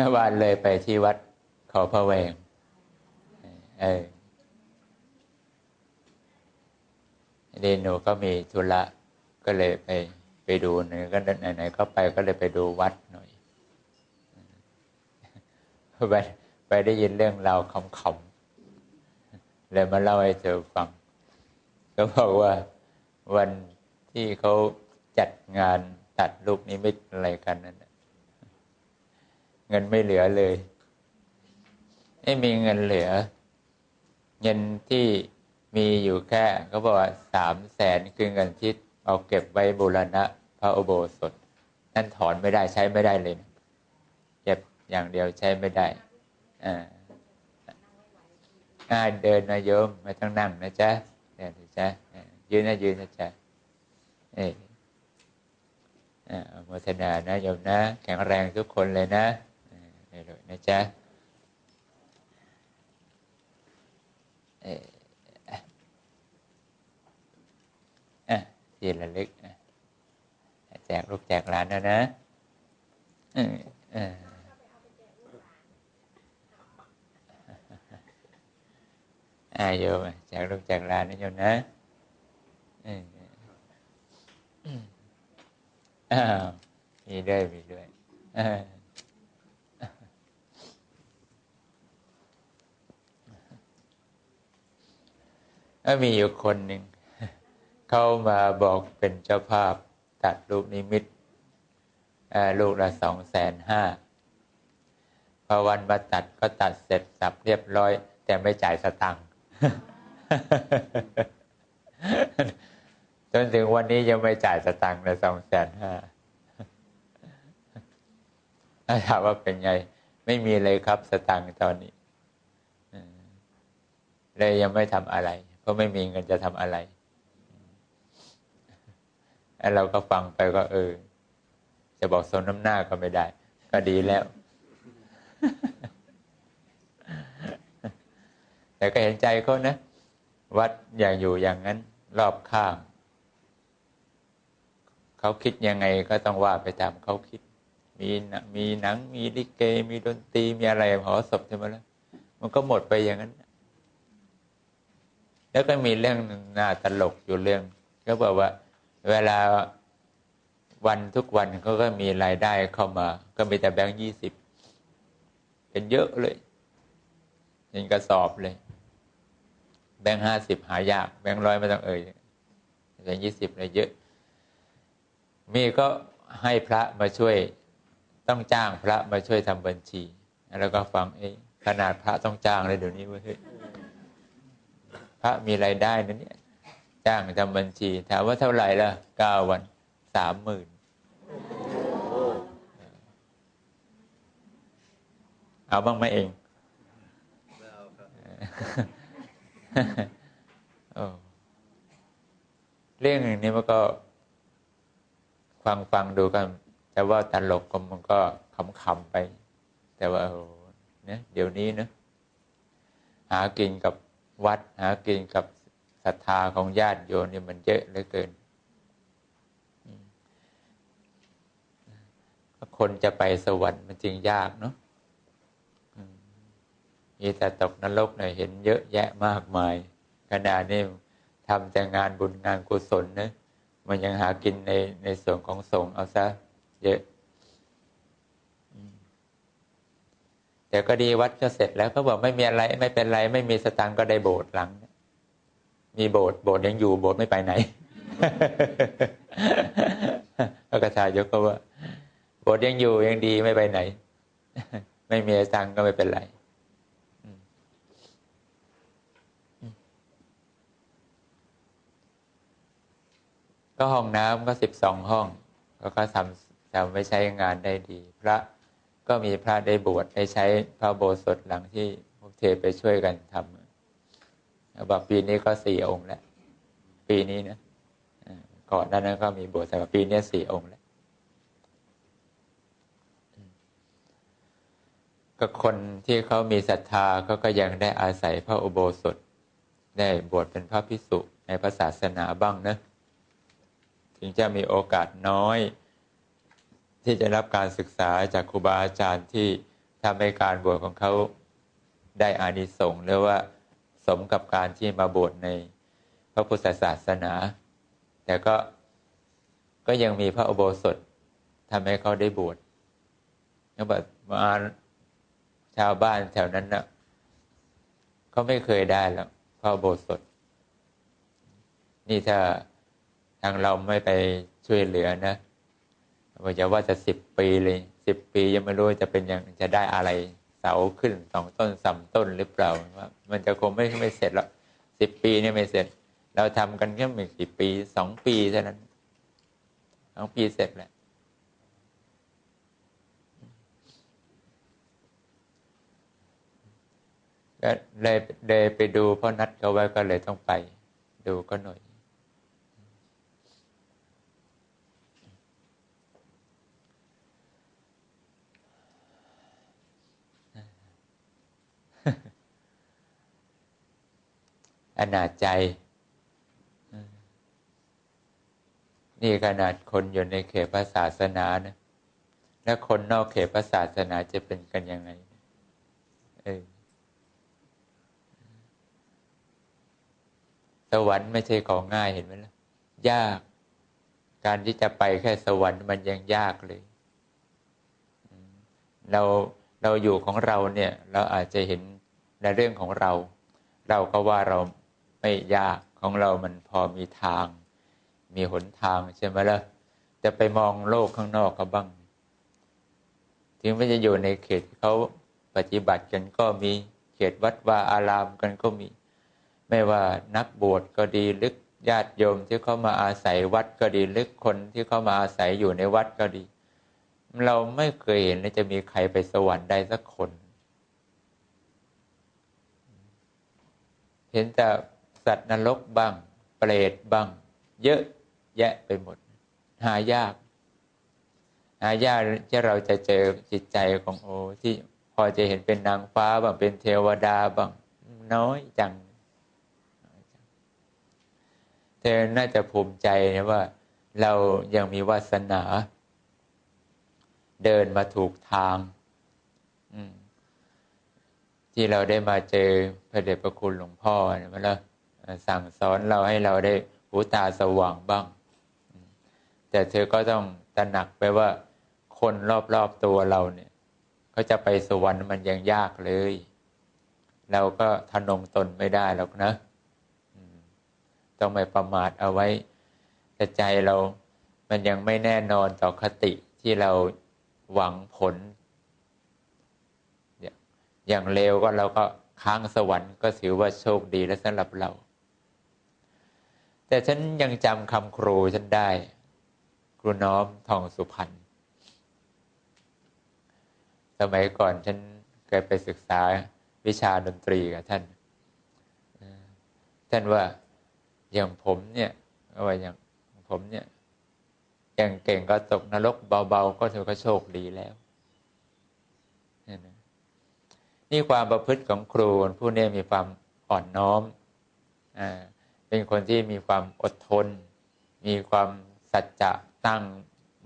ื่อวานเลยไปที่วัดเขาพระแวงเออเดนหนูก็มีธุระก็เลยไปไปดูหนึ่งก็ไหนๆก็ไปก็เลยไปดูวัดหน่อยไปไปได้ยินเรื่องราวขำๆเลยมาเล่าให้เธอฟัง ก็บอกว่าวันที่เขาจัดงานตัดลูกนิมิตอะไรกันนั่น เงินไม่เหลือเลย ไม่มีเงินเหลือ เงินที่มีอยู่แค่เขาบอกว่าสามแสนคือเงินที่เอาเก็บไว้บูรณะพระอุโบสถ นั่นถอนไม่ได้ใช้ไม่ได้เลยเก็บอย่างเดียวใช้ไม่ได้อ่าง่ายเดินนะโยมไม่ต้องนั่งนะจ๊ะเดินนะจ๊ะยืนนะยืนนะจ๊ะเออโมทนานะโยมนะ แข็งแรงทุกคนเลยนะ นี่เลยนะจ๊ะเออที่ระลึกแจกลูกแจกหลานนะนะเออเอออาโยมแจ กลูกแจกหลานนะโยมนะเอออ้าวมีด้วยมีด้วยก็มีอยู่คนหนึ่งเข้ามาบอกเป็นเจ้าภาพตัดลูกนิมิตลูกละสองแสนห้าพอวันมาตัดก็ตัดเสร็จสับเรียบร้อย แต่ไม่จ่ายสตังค์จนถึงวันนี้ยังไม่จ่ายสตังค์เลยสองแสนห้าถามว่าเป็นไง ไม่มีเลยครับสตังค์ตอนนี้เลยยังไม่ทำอะไร เพราะไม่มีเงินจะทำอะไรเราก็ฟังไปก็เออ จะบอกสนน้ำหน้าก็ไม่ได้ ก็ดีแล้ว แต่ก็เห็นใจเขานะ วัดอย่างอยู่อย่างนั้น รอบข้างเขาคิดยังไงก็ต้องว่าไปตามเขาคิด มีมีหนัง มีลิเก มีดนตรีมีอะไรหอศพใช่ไหมล่ะมันก็หมดไปอย่างนั้น แล้วก็มีเรื่องน่าตลกอยู่เรื่องก็บอกว่า เวลาวันทุกวันเขาก็มีรายได้เข้ามา ก็มีแต่แบงค์ยี่สิบเป็นเยอะเลยเป็นกระสอบเลย แบงค์ห้าสิบหายาก แบงค์ร้อยไม่ต้องเอ่ยแบงค์ยี่สิบเลยเยอะ มีก็ให้พระมาช่วยต้องจ้างพระมาช่วยทำบัญชี แล้วก็ฟังเอ้ขนาดพระต้องจ้างเลยเดี๋ยวนี้เว้ย พระมีรายได้นะเนี่ยจ้างทำบัญชี ถามว่าเท่าไหร่ละเก้าวันสามหมื่นเอาบ้างไหมเองเรื่องอย่างนี้มันก็ ฟังฟังดูกันแต่ว่าตลกก็มันก็ขำๆไป แต่ว่าโอ้เนี่ยเดี๋ยวนี้นะหากินกับ วัดหากินกับศรัทธาของญาติโยมนี่มันเยอะเหลือเกิน คนจะไปสวรรค์มันจริงยากเนาะมีแต่ตกนรกเนี่ยเห็นเยอะแยะมากมาย ขณะนี้ทำแต่งานบุญงานกุศลนะมันยังหากินในในส่วนของสงฆ์เอาซะเยอะ แต่ก็ดีวัดก็เสร็จแล้วเขาบอกไม่มีอะไร ไม่เป็นไรไม่มีสตังก็ได้โบสถ์หลัง มีโบสถ์โบสถ์ยังอยู่โบสถ์ไม่ไปไหนพระกษัตริย์ยกก็ว่าโบสถ์ยังอยู่ยังดีไม่ไปไหน ไม่มีสตังก็ไม่เป็นไรก็ห้องน้ำก็สิบสองห้องแล้วก็ทำทำไว้ใช้งานได้ดี พระ ก็มีพระได้บวชได้ใช้พระโบสถหลังที่พวกเทไปช่วยกันทำบอกปีนี้ก็สี่องค์แล้ว ปีนี้นะก่อนนั้นก็มีบวชแต่ปีนี้สี่องค์แล้วก็คนที่เขามีศรัทธาเขาก็ยังได้อาศัยพระอุโบสถ ได้บวชเป็นพระพิสุในพระศาสนาบ้างนะ ถึงจะมีโอกาสน้อย ที่จะรับการศึกษาจากครูบาอาจารย์ที่ทำให้การบวชของเขาได้อานิสงส์หรือว่าสมกับการที่มาบวชในพระพุทธศาสนา แต่ก็ก็ยังมีพระอุโบสถทำให้เขาได้บวชแล้วแบบมาชาวบ้านแถวนั้นนะ่ะเขาไม่เคยได้แล้วพระอุโบสถ นี่ถ้าทางเราไม่ไปช่วยเหลือนะ ว่าจะว่าจะสิบปีเลยสิบปียังไม่รู้จะเป็นยังจะได้อะไรเสาขึ้นสองต้นสามต้นหรือเปล่าว่ามันจะคงไม่ไม่เสร็จแล้วสิบปีนี่ไม่เสร็จ เราทำกันแค่ไม่กี่ปีสองปีเท่านั้นสองปีเสร็จแหละก็เลยเลยไปดูพ่อนัดเขาไว้ก็เลยต้องไป ดูก็หน่อย อนาจใจ นี่ขนาดคนอยู่ในเขตพระศาสนานะ แล้วคนนอกเขตพระศาสนาจะเป็นกันยังไงเออสวรรค์ไม่ใช่ของง่ายเห็นไหมล่ะ ยาก การที่จะไปแค่สวรรค์มันยังยากเลย เราเราอยู่ของเราเนี่ย เราอาจจะเห็นในเรื่องของเรา เราก็ว่าเรา ไม่ยากของเรามันพอมีทาง มีหนทางใช่ไหมล่ะจะไปมองโลกข้างนอกก็บ้าง ถึงไม่จะอยู่ในเขตเขาปฏิบัติกันก็มีเขตวัดวาอารามกันก็มี ไม่ว่านักบวชก็ดีลึกญาติโยมที่เขามาอาศัยวัดก็ดีลึกคนที่เขามาอาศัยอยู่ในวัดก็ดี เราไม่เคยเห็นจะมีใครไปสวรรค์ได้สักคน เห็นแต่ สัตว์นรกบ้าง เปรตบ้าง เยอะแยะไปหมด หายาก หายากที่เราจะเจอจิตใจของโอที่พอจะเห็นเป็นนางฟ้าบ้างเป็นเทวดาบ้าง น้อยจัง เธอน่าจะภูมิใจนะว่า เรายังมีวาสนา เดินมาถูกทางที่เราได้มาเจอพระเดชพระคุณหลวงพ่อนะมาแล้ว สั่งสอนเราให้เราได้หูตาสว่างบ้าง แต่เธอก็ต้องตระหนักไปว่าคนรอบๆตัวเราเนี่ยเขาจะไปสวรรค์มันยังยากเลย เราก็ทนงตนไม่ได้หรอกนะต้องไม่ประมาทเอาไว้ แต่ใจเรามันยังไม่แน่นอนต่อคติที่เราหวังผล อย่างเร็วก็เราก็ค้างสวรรค์ก็ถือว่าโชคดีแล้วสำหรับเรา แต่ฉันยังจำคำครูฉันได้ ครูน้อมทองสุพรรณสมัยก่อนฉันเคยไปศึกษาวิชาดนตรีกับท่านท่านว่าอย่างผมเนี่ยว่าอย่างผมเนี่ยอย่างเก่งก็ตกนรกเบาๆ ก็ถือว่าโชคดีแล้ว นี่ความประพฤติของครูผู้นี้มีความอ่อนน้อมอ่า เป็นคนที่มีความอดทน มีความสัจจะตั้ง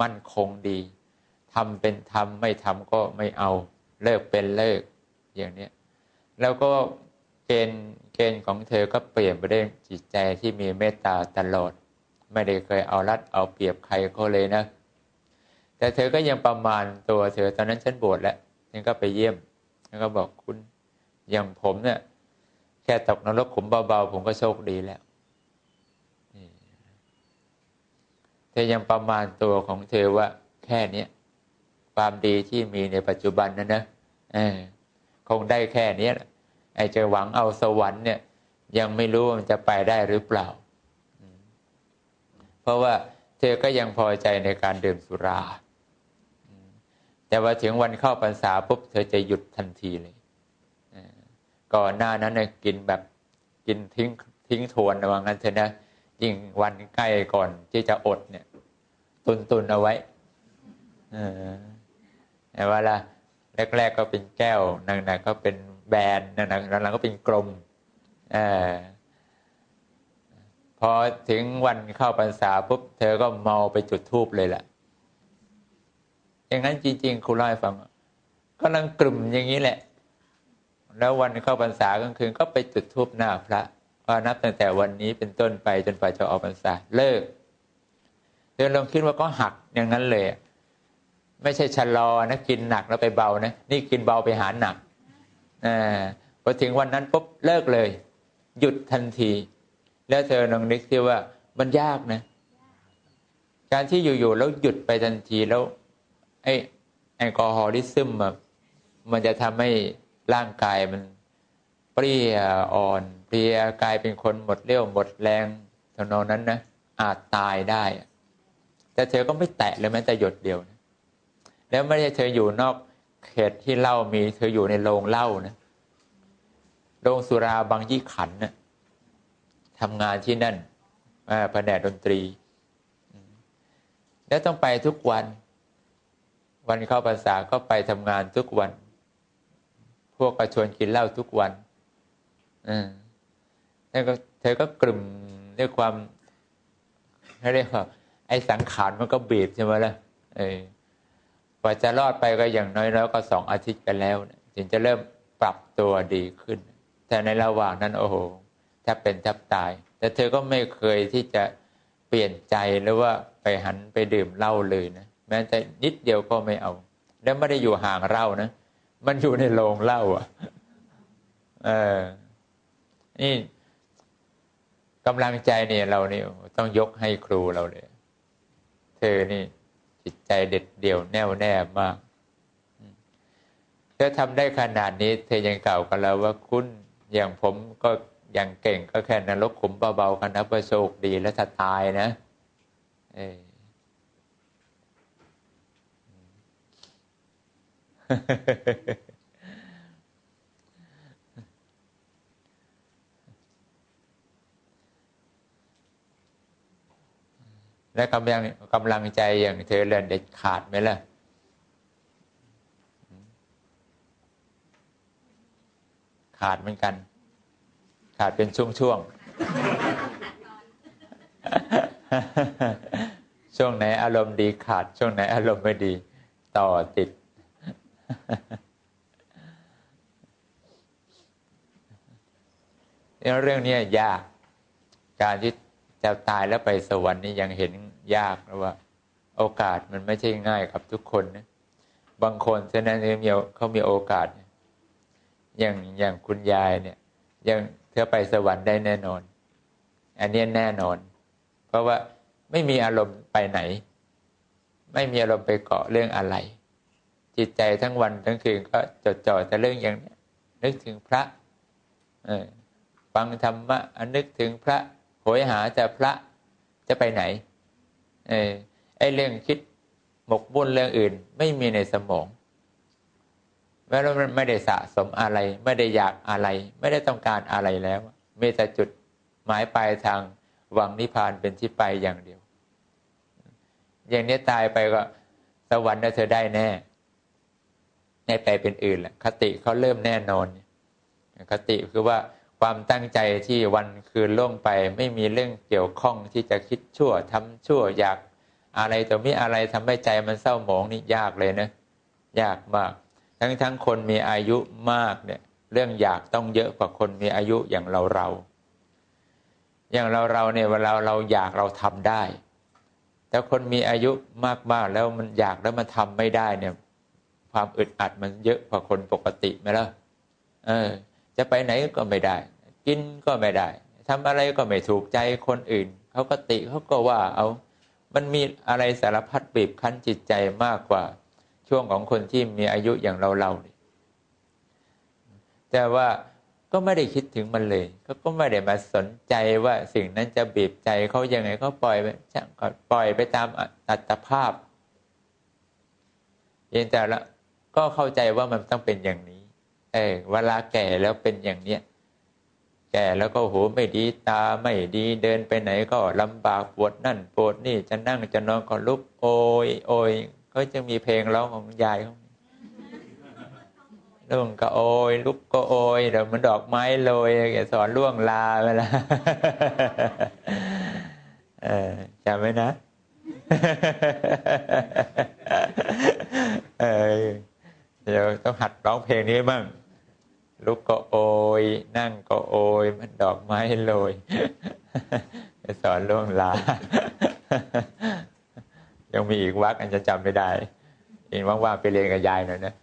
มั่นคงดีทำเป็นทำไม่ทำก็ไม่เอาเลิกเป็นเลิกอย่างนี้แล้วก็เกณฑ์เกณฑ์ของเธอก็เปลี่ยนไปด้วยจิตใจที่มีเมตตาตลอด ไม่ได้เคยเอารัดเอาเปรียบใครเขาเลยนะ แต่เธอก็ยังประมาณตัวเธอตอนนั้นฉันบวชแล้วฉันก็ไปเยี่ยมแล้วก็บอกคุณอย่างผมเนี่ยแค่ตกนรกขุมเบาๆผมก็โชคดีแล้ว เธอยังประมาณตัวของเธอว่าแค่นี้ความดีที่มีในปัจจุบันนั้นนะคงได้แค่นี้ไอ้จะหวังเอาสวรรค์เนี่ย ยังไม่รู้ว่ามันจะไปได้หรือเปล่า เพราะว่าเธอก็ยังพอใจในการดื่มสุรา แต่ว่าถึงวันเข้าพรรษาปุ๊บเธอจะหยุดทันทีเลยก่อนหน้านั้นน่กินแบบกินทิ้งทิ้งทวนว่างั้นเถอะนะ ยิ่งวันใกล้ก่อนที่จะอดเนี่ย ตุนตุนเอาไว้แต่ว่าละแรก ๆ ก็เป็นแก้วหนักๆก็เป็นแบนหนักๆหลังๆก็เป็นกลมอพอถึงวันเข้าพรรษาปุ๊บเธอก็เมาไปจุดทูบเลยแหละอย่างนั้นจริง ๆครูเล่าให้ฟังกำลังกลุ่มอย่างนี้แหละ แล้ววันเข้าพรรษากลางคืนก็ไปจุดทูบหน้าพระ ว่านับตั้งแต่วันนี้เป็นต้นไปจนกว่าจะออกพรรษาเลิกเดินลงคิดว่าก็หักอย่างนั้นเลย ไม่ใช่ชะลอนะกินหนักแล้วไปเบานะนี่กินเบาไปหาหนักอพอถึงวันนั้นปุ๊บเลิกเลย หยุดทันที แล้วเธอลองนึกที่ว่ามันยากนะ การที่อยู่ๆแล้วหยุดไปทันทีแล้วไอ้แอลกอฮอลิซึมมันจะทำให้ร่างกายมันเปรี้ยอ่อน เพลียกลายเป็นคนหมดเรี่ยวหมดแรงทำนองนั้นนะอาจตายได้ แต่เธอก็ไม่แตะเลยแม้แต่หยดเดียวนะแล้วไม่ใช่เธออยู่นอกเขตที่เหล้ามีเธออยู่ในโรงเหล้านะโรงสุราบางยี่ขันนะทำงานที่นั่นแผนกดนตรี แล้วต้องไปทุกวัน วันเข้าภาษาก็ไปทำงานทุกวัน พวกกระชวนกินเหล้าทุกวัน อืม แล้วก็เธอก็กลุ่มด้วยความเรียกว่า ไอ้สังขารมันก็บีบใช่ไหมล่ะเออกว่าจะรอดไปก็อย่างน้อยแล้วก็สองอาทิตย์กันแล้วถึงจะเริ่มปรับตัวดีขึ้น แต่ในระหว่างนั้นโอ้โหแทบเป็นแทบตาย แต่เธอก็ไม่เคยที่จะเปลี่ยนใจหรือว่าไปหันไปดื่มเหล้าเลยนะแม้แต่นิดเดียวก็ไม่เอา แล้วไม่ได้อยู่ห่างเหล้านะ มันอยู่ในโรงเหล้าอะ เออนี่ กำลังใจเนี่ยเราเนี่ยต้องยกให้ครูเราเลย เธอนี่จิตใจเด็ดเดี่ยวแน่วแน่มาก เธอทำได้ขนาดนี้ เธอยังกล่าวกันแล้วว่าคุณอย่างผมก็อย่างเก่งก็แค่นรกขุมเบาๆกันนะประโชคดีและถ้าตายนะเอ และกำลังกำลังใจอย่างเธอเล่นเด็ดขาดไหมล่ะขาดเหมือนกัน ขาดเป็นช่วงๆ ช่วงไหนอารมณ์ดีขาด ช่วงไหนอารมณ์ไม่ดี ต่อติด เรื่องนี้ยาก การที่จะตายแล้วไปสวรรค์นี่ยังเห็น ยากนะว่า โอกาสมันไม่ใช่ง่ายกับทุกคนนะบางคนฉะนั้นเขาเขามีโอกาส อย่างอย่างคุณยายเนี่ย ยังเธอไปสวรรค์ได้แน่นอน อันนี้แน่นอน เพราะว่าไม่มีอารมณ์ไปไหน ไม่มีอารมณ์ไปเกาะเรื่องอะไร จิตใจทั้งวันทั้งคืนก็จดจ่อแต่เรื่องอย่างนี้นึกถึงพระฟังธรรมะนึกถึงพระโหยหาแต่พระจะไปไหน เออไอเรื่องคิดหมกบุญเรื่องอื่น ไม่มีในสมองแม้ว่ามันไม่ได้สะสมอะไร ไม่ได้อยากอะไร ไม่ได้ต้องการอะไรแล้วมีแต่จุดหมายปลายทางหวังนิพพานเป็นที่ไปอย่างเดียว อย่างนี้ตายไปก็สวรรค์น่าจะได้แน่ในไปเป็นอื่นแหละคติเขาเริ่มแน่นอน คติคือว่า ความตั้งใจที่วันคืนล่วงไป ไม่มีเรื่องเกี่ยวข้องที่จะคิดชั่วทำชั่วอยากอะไรต่อมีอะไรทำให้ใจมันเศร้าหมองนี่ยากเลยนะ ยากมาก ทั้งทั้งคนมีอายุมากเนี่ย เรื่องอยากต้องเยอะกว่าคนมีอายุอย่างเราเรา อย่างเราเราเนี่ยเวลาเราอยากเราทำได้ แต่คนมีอายุมากๆแล้วมันอยากแล้วมันทำไม่ได้เนี่ย ความอึดอัดมันเยอะกว่าคนปกติไหมล่ะเออ จะไปไหนก็ไม่ได้ กินก็ไม่ได้ทำอะไรก็ไม่ถูกใจคนอื่นเขาก็ติเขาก็ว่าเอา มันมีอะไรสารพัดบีบคั้นจิตใจมากกว่าช่วงของคนที่มีอายุอย่างเราเราเนี่ยแต่ว่าก็ไม่ได้คิดถึงมันเลยก็ไม่ได้มาสนใจว่าสิ่งนั้นจะบีบใจเขายังไงเขาปล่อยไปช่างก็ปล่อยไปตามอัตภาพเพียงแต่ละก็เข้าใจว่ามันต้องเป็นอย่างนี้ เออเวลาแก่แล้วเป็นอย่างเนี้ยแก่แล้วก็หูไม่ดีตาไม่ดีเดินไปไหนก็ลำบากปวดนั่นปวดนี่จะนั่งจะนอนก็ลุกโอยโอยก็จะมีเพลงร้องของยายเขาลุงก็โอยลุกก็โอยเดี๋ยวมันดอกไม้โรยแกสอนล่วงลาไปละเออจำไว้นะเออเดี๋ยวต้องหัดร้องเพลงนี้บ้าง ลุกก็โอย นั่งก็โอย มันดอกไม้โรยสอนล่วงลา ยังมีอีกวักอันจะจำไม่ได้เองว่างๆไปเรียนกับยายหน่อยนะ